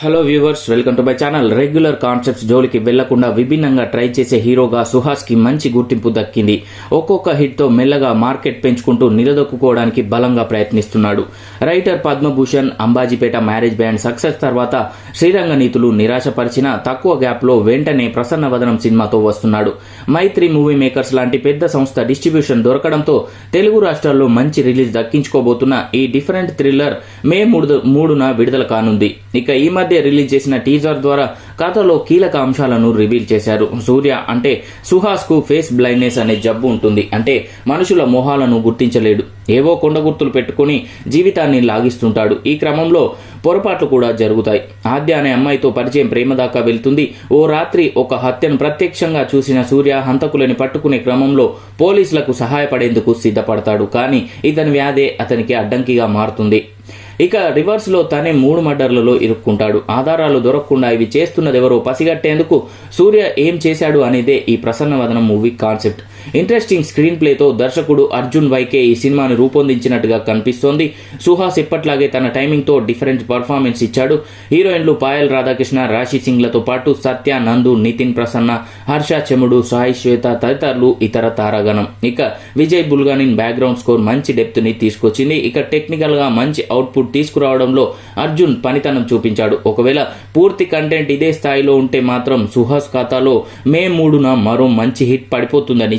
Hello viewers welcome to my channel regular concepts జోలికి వెళ్ళకుండా విభిన్నంగా ట్రై చేసే హీరోగా సుహాస్కి మంచి గుర్తింపు దక్కింది. ఒక్కొక్క హిట్తో మెల్లగా మార్కెట్ పెంచుకుంటూ నిలదొక్కుకోవడానికి బలంగా ప్రయత్నిస్తున్నాడు. Writer Padmabhushan Ambajipeta marriage band success తర్వాత శ్రీరంగ నీతులు నిరాశపరిచిన తక్కువ గ్యాప్లో వెంటనే ప్రసన్న వదనం సినిమాతో వస్తున్నాడు. మైత్రి మూవీ మేకర్స్ లాంటి పెద్ద సంస్థ డిస్ట్రిబ్యూషన్ దొరకడంతో తెలుగు రాష్ట్రాల్లో మంచి రిలీజ్ దక్కించుకోబోతున్న ఈ డిఫరెంట్ థ్రిల్లర్ మే మూడు మూడున విడుదల కానుంది. ఇక ఈ మధ్య రిలీజ్ చేసిన టీజర్ ద్వారా కథలో కీలక అంశాలను రివీల్ చేశారు. సూర్య అంటే సుహాస్కు ఫేస్ బ్లైండ్నెస్ అనే జబ్బు ఉంటుంది. అంటే మనుషుల మొహాలను గుర్తించలేడు. ఏవో కొండ గుర్తులు పెట్టుకుని జీవితాన్ని లాగిస్తుంటాడు. ఈ క్రమంలో పొరపాట్లు కూడా జరుగుతాయి. ఆద్య అనే అమ్మాయితో పరిచయం ప్రేమ దాకా వెళ్తుంది. ఓ రాత్రి ఒక హత్యను ప్రత్యక్షంగా చూసిన సూర్య హంతకులని పట్టుకునే క్రమంలో పోలీసులకు సహాయపడేందుకు సిద్ధపడతాడు. కానీ ఇతని వ్యాధే అతనికి అడ్డంకిగా మారుతుంది. ఇక రివర్స్లో తనే మూడు మర్డర్లలో ఇరుక్కుంటాడు. ఆధారాలు దొరకకుండా ఇవి చేస్తున్నది ఎవరో పసిగట్టేందుకు సూర్య ఏం చేశాడు అనేదే ఈ Prasannavadanam movie concept interesting screen ప్లేతో దర్శకుడు అర్జున్ వైకే ఈ సినిమాని రూపొందించినట్టుగా కనిపిస్తోంది. సుహాస్ ఎప్పట్లాగే తన టైమింగ్తో డిఫరెంట్ పర్ఫార్మెన్స్ ఇచ్చాడు. హీరోయిన్లు పాయల్ రాధాకృష్ణ రాశి సింగ్లతో పాటు సత్య నందు నితిన్ ప్రసన్న హర్ష చెముడు సాయి శ్వేత తదితరులు ఇతర తారాగణం. ఇక విజయ్ బుల్గానిన్ బ్యాక్గ్రౌండ్ స్కోర్ మంచి డెప్త్ని తీసుకొచ్చింది. ఇక టెక్నికల్గా మంచి అవుట్పుట్ తీసుకురావడంలో అర్జున్ పనితనం చూపించాడు. ఒకవేళ పూర్తి కంటెంట్ ఇదే స్థాయిలో ఉంటే మాత్రం సుహాస్ ఖాతాలో మే మూడున మరో మంచి హిట్ పడిపోతుందని